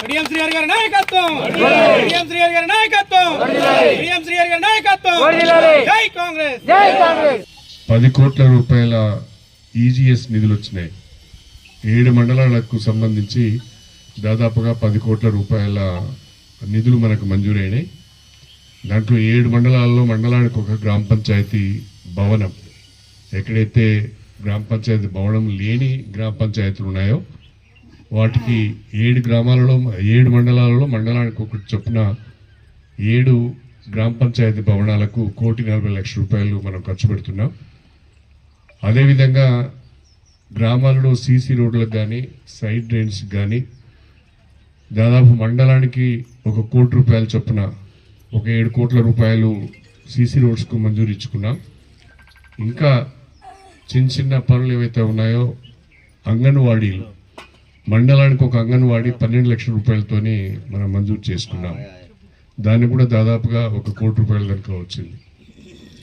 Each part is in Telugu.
నాయకత్వం. విఎం శ్రీహరి గారి నాయకత్వం. విఎం శ్రీహరి గారి నాయకత్వం. జై కాంగ్రెస్. జై కాంగ్రెస్. పది కోట్ల రూపాయల ఈజీఎస్ నిధులు వచ్చినాయి. ఏడు మండలాలకు సంబంధించి దాదాపుగా పది కోట్ల రూపాయల నిధులు మనకు మంజూరైనాయి. దాంట్లో ఏడు మండలాల్లో మండలానికి ఒక గ్రామ పంచాయతీ భవనం. ఎక్కడైతే గ్రామ పంచాయతీ భవనం లేని గ్రామ పంచాయతీలు ఉన్నాయో వాటికి ఏడు గ్రామాలలో ఏడు మండలాలలో మండలానికి ఒకటి చొప్పున ఏడు గ్రామ పంచాయతీ భవనాలకు కోటి నలభై లక్షల రూపాయలు మనం ఖర్చు పెడుతున్నాం. అదేవిధంగా గ్రామాలలో సీసీ రోడ్లకు కానీ సైడ్ డ్రైన్స్ కానీ దాదాపు మండలానికి ఒక కోటి రూపాయల చొప్పున ఒక ఏడు కోట్ల రూపాయలు సీసీ రోడ్స్కు మంజూరు ఇచ్చుకున్నాం. ఇంకా చిన్న చిన్న పనులు ఏవైతే ఉన్నాయో అంగన్వాడీలు మండలానికి ఒక అంగన్వాడీ పన్నెండు లక్షల రూపాయలతోని మనం మంజూరు చేసుకున్నాం. దాన్ని కూడా దాదాపుగా ఒక కోటి రూపాయల దాకా వచ్చింది.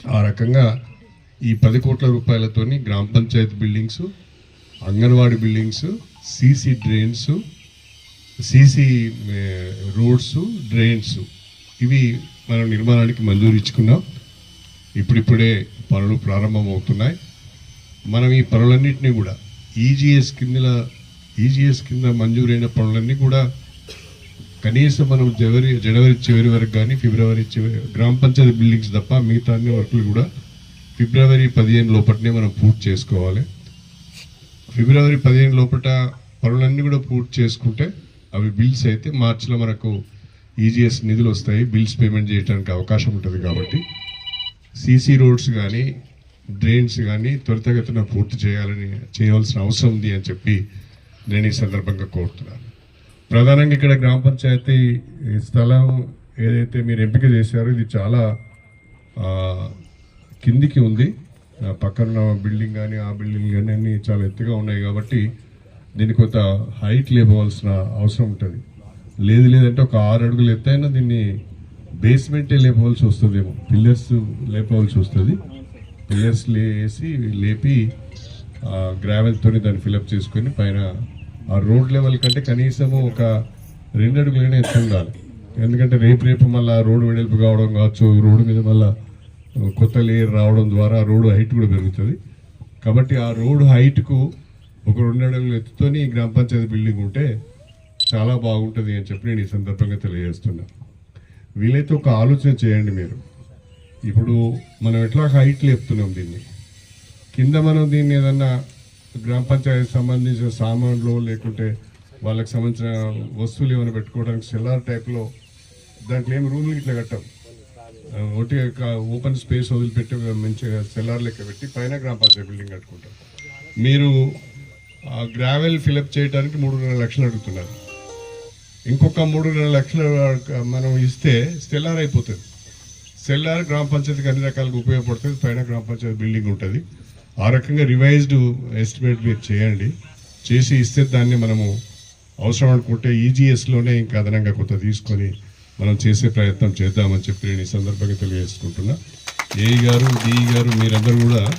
ఆ రకంగా ఈ పది కోట్ల రూపాయలతోని గ్రామ panchayat buildings anganwadi buildings CC drains CC roads drains ఇవి మనం నిర్మాణానికి మంజూరు ఇచ్చుకున్నాం. ఇప్పుడిప్పుడే పనులు ప్రారంభమవుతున్నాయి. మనం ఈ పనులన్నింటినీ కూడా ఈజీఎస్ కింద ఈజీఎస్ కింద మంజూరైన పనులన్నీ కూడా కనీసం మనం జనవరి జనవరి చివరి వరకు కానీ ఫిబ్రవరి చివరి గ్రామ పంచాయతీ బిల్డింగ్స్ తప్ప మిగతా అన్ని వర్కులు కూడా ఫిబ్రవరి పదిహేను లోపలనే మనం పూర్తి చేసుకోవాలి. ఫిబ్రవరి పదిహేను లోపల పనులన్నీ కూడా పూర్తి చేసుకుంటే అవి బిల్స్ అయితే మార్చిలో మనకు ఈజీఎస్ నిధులు వస్తాయి. బిల్స్ పేమెంట్ చేయడానికి అవకాశం ఉంటుంది కాబట్టి సీసీ రోడ్స్ కానీ డ్రైన్స్ కానీ త్వరితగతిన పూర్తి చేయాలని చేయవలసిన అవసరం ఉంది అని చెప్పి నేను ఈ సందర్భంగా కోరుతున్నాను. ప్రధానంగా ఇక్కడ గ్రామ పంచాయతీ స్థలం ఏదైతే మీరు ఎంపిక చేశారో ఇది చాలా కిందికి ఉంది. పక్కన బిల్డింగ్ కానీ ఆ బిల్డింగ్ కానీ అన్నీ చాలా ఎత్తుగా ఉన్నాయి కాబట్టి దీనికి కొంత హైట్ లేపవలసిన అవసరం ఉంటుంది. లేదు లేదంటే ఒక ఆరు అడుగులు ఎత్తైనా దీన్ని బేస్మెంటే లేపవలసి వస్తుందేమో. పిల్లర్స్ లేపవలసి వస్తుంది. పిల్లర్స్ లేసి లేపి గ్రావెల్తోని దాన్ని ఫిలప్ చేసుకొని పైన ఆ రోడ్ లెవెల్ కంటే కనీసము ఒక రెండు అడుగులైనా ఎత్తు ఉండాలి. ఎందుకంటే రేపు రేపు మళ్ళీ రోడ్డు వెడల్పు కావడం కావచ్చు రోడ్డు మీద మళ్ళీ కొత్త లేయర్ రావడం ద్వారా రోడ్డు హైట్ కూడా పెరుగుతుంది. కాబట్టి ఆ రోడ్డు హైట్కు ఒక రెండు అడుగులు ఎత్తుతోని గ్రామ పంచాయతీ బిల్డింగ్ ఉంటే చాలా బాగుంటుంది అని చెప్పి నేను ఈ సందర్భంగా తెలియజేస్తున్నా. వీలైతే ఒక ఆలోచన చేయండి మీరు. ఇప్పుడు మనం ఎట్లా హైట్ లేపుతున్నాం దీన్ని? కింద మనం దీన్ని ఏదన్నా గ్రామ పంచాయతీ సంబంధించిన సామాన్లు లేకుంటే వాళ్ళకి సంబంధించిన వస్తువులు ఏమైనా పెట్టుకోవడానికి సెల్లార్ టైప్లో దాంట్లో ఏమి రూమ్లు ఇట్లా కట్టాం ఒకటి ఓపెన్ స్పేస్ వదిలిపెట్టి మంచిగా సెల్లార్ లెక్క పెట్టి పైన గ్రామ పంచాయతీ బిల్డింగ్ కట్టుకుంటాం. మీరు గ్రావెల్ ఫిలప్ చేయడానికి మూడున్నర లక్షలు అడుగుతున్నారు. ఇంకొక మూడున్నర లక్షలు మనం ఇస్తే సెల్లార్ అయిపోతుంది. సెల్లార్ గ్రామ పంచాయతీకి అన్ని రకాలుగా ఉపయోగపడుతుంది పైన గ్రామ పంచాయతీ బిల్డింగ్ ఉంటుంది. ఆ రకంగా రివైజ్డ్ ఎస్టిమేట్ మీరు చేయండి. చేసి ఇస్తే దాన్ని మనము అవసరం అనుకుంటే ఈజీఎస్లోనే ఇంకా అదనంగా కొంత తీసుకొని మనం చేసే ప్రయత్నం చేద్దామని చెప్పి నేను ఈ సందర్భంగా తెలియజేసుకుంటున్నా. ఏఈ గారు డిఈ గారు మీరందరూ కూడా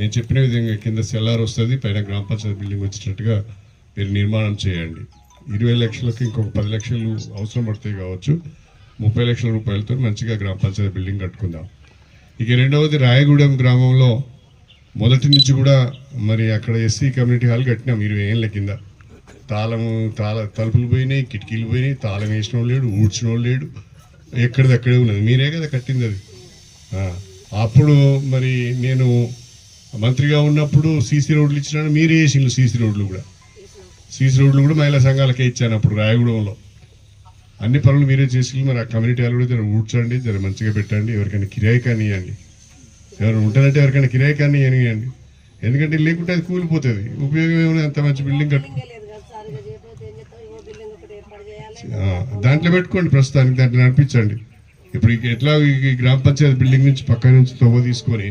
నేను చెప్పిన విధంగా కింద సెల్లార్ వస్తుంది పైన గ్రామ పంచాయతీ బిల్డింగ్ వచ్చేటట్టుగా మీరు నిర్మాణం చేయండి. ఇరవై లక్షలకు ఇంకొక పది లక్షలు అవసరం పడతాయి కావచ్చు ముప్పై లక్షల రూపాయలతో మంచిగా గ్రామ పంచాయతీ బిల్డింగ్ కట్టుకుందాం. ఇక రెండవది రాయగూడెం గ్రామంలో మొదటి నుంచి కూడా మరి అక్కడ ఎస్సీ కమ్యూనిటీ హాల్ కట్టినాం ఇరవై ఏళ్ళ కింద. తాళం తాళ తలుపులు పోయినాయి కిటికీలు పోయినాయి తాళం వేసిన వాళ్ళు లేడు ఊడ్చిన వాళ్ళు లేడు. ఎక్కడిది అక్కడే ఉన్నది. మీరే కదా కట్టింది అది. అప్పుడు మరి నేను మంత్రిగా ఉన్నప్పుడు సీసీ రోడ్లు ఇచ్చినాను మీరే వేసిండ్రు సీసీ రోడ్లు కూడా. సీసీ రోడ్లు కూడా మహిళా సంఘాలకే ఇచ్చాను అప్పుడు రాయగూడెంలో. అన్ని పనులు మీరే చేసి మరి ఆ కమ్యూనిటీ హాల్ కూడా జర ఊడ్చండి జర మంచిగా పెట్టండి ఎవరికైనా కిరాయి కానివ్వండి. ఎవరు ఉంటుందంటే ఎవరికైనా కిరాయి కానీ ఇవ్వండి ఎందుకంటే లేకుంటే అది కూలిపోతుంది. ఉపయోగం ఏమైనా అంత మంచి బిల్డింగ్ కట్టు దాంట్లో పెట్టుకోండి ప్రస్తుతానికి దాంట్లో నడిపించండి. ఇప్పుడు ఎట్లా ఈ గ్రామ పంచాయతీ బిల్డింగ్ నుంచి పక్క నుంచి తవ్వ తీసుకొని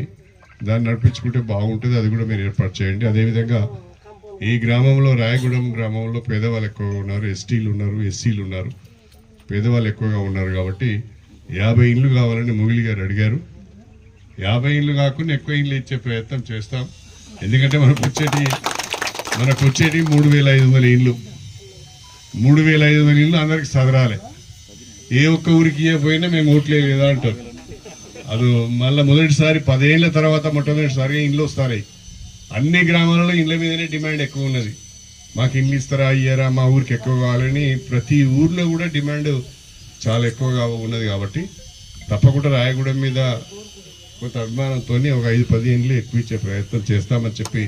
దాన్ని నడిపించుకుంటే బాగుంటుంది. అది కూడా మీరు ఏర్పాటు చేయండి. అదేవిధంగా ఈ గ్రామంలో రాయగూడెం గ్రామంలో పేదవాళ్ళు ఎక్కువగా ఉన్నారు. ఎస్టీలు ఉన్నారు ఎస్సీలు ఉన్నారు. పేదవాళ్ళు ఎక్కువగా ఉన్నారు కాబట్టి యాభై ఇండ్లు కావాలని ముగిలి గారు అడిగారు. యాభై ఇండ్లు కాకుండా ఎక్కువ ఇండ్లు ఇచ్చే ప్రయత్నం చేస్తాం. ఎందుకంటే మనకు వచ్చేటి మనకు వచ్చేటి మూడు వేల ఐదు వందల ఇండ్లు మూడు వేల ఐదు వందల ఇల్లు అందరికి సదరాలి ఏ ఒక్క ఊరికి ఇవ్వకపోయినా మేము ఓట్లే లేదా అంటారు. అది మళ్ళీ మొదటిసారి పదేళ్ళ తర్వాత మొట్టమొదటిసారిగా ఇండ్లు వస్తాయి. అన్ని గ్రామాలలో ఇండ్ల మీదనే డిమాండ్ ఎక్కువ ఉన్నది. మాకు ఇండ్లు ఇస్తారా అయ్యారా మా ఊరికి ఎక్కువ కావాలని ప్రతి ఊర్లో కూడా డిమాండ్ చాలా ఎక్కువగా ఉన్నది కాబట్టి తప్పకుండా రాయగూడెం మీద కొంత అభిమానంతో ఒక ఐదు పది ఇండ్లు ఎక్కువ ఇచ్చే ప్రయత్నం చేస్తామని చెప్పి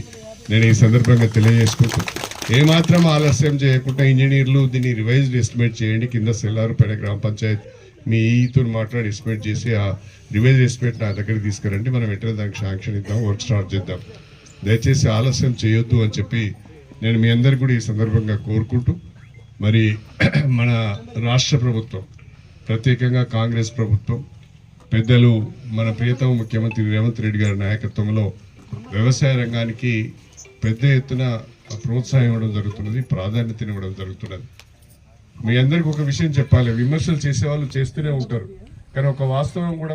నేను ఈ సందర్భంగా తెలియజేసుకుంటూ ఏమాత్రం ఆలస్యం చేయకుండా ఇంజనీర్లు దీన్ని రివైజ్డ్ ఎస్టిమేట్ చేయండి కింద సెల్లారుపేట గ్రామ పంచాయత్ మీ ఈతో మాట్లాడి ఎస్టిమేట్ చేసి ఆ రివైజ్ ఎస్టిమేట్ నా దగ్గరికి తీసుకురండి మనం వెంటనే దానికి శాంక్షన్ ఇద్దాం వర్క్ స్టార్ట్ చేద్దాం. దయచేసి ఆలస్యం చేయొద్దు అని చెప్పి నేను మీ అందరికి కూడా ఈ సందర్భంగా కోరుకుంటూ మరి మన రాష్ట్ర ప్రభుత్వం ప్రత్యేకంగా కాంగ్రెస్ ప్రభుత్వం పెద్దలు మన ప్రియతమ ముఖ్యమంత్రి రేవంత్ రెడ్డి గారి నాయకత్వంలో వ్యవసాయ రంగానికి పెద్ద ఎత్తున ప్రోత్సాహం ఇవ్వడం జరుగుతున్నది ప్రాధాన్యత ఇవ్వడం జరుగుతున్నది. మీ అందరికి ఒక విషయం చెప్పాలి విమర్శలు చేసే వాళ్ళు చేస్తూనే ఉంటారు. కానీ ఒక వాస్తవం కూడా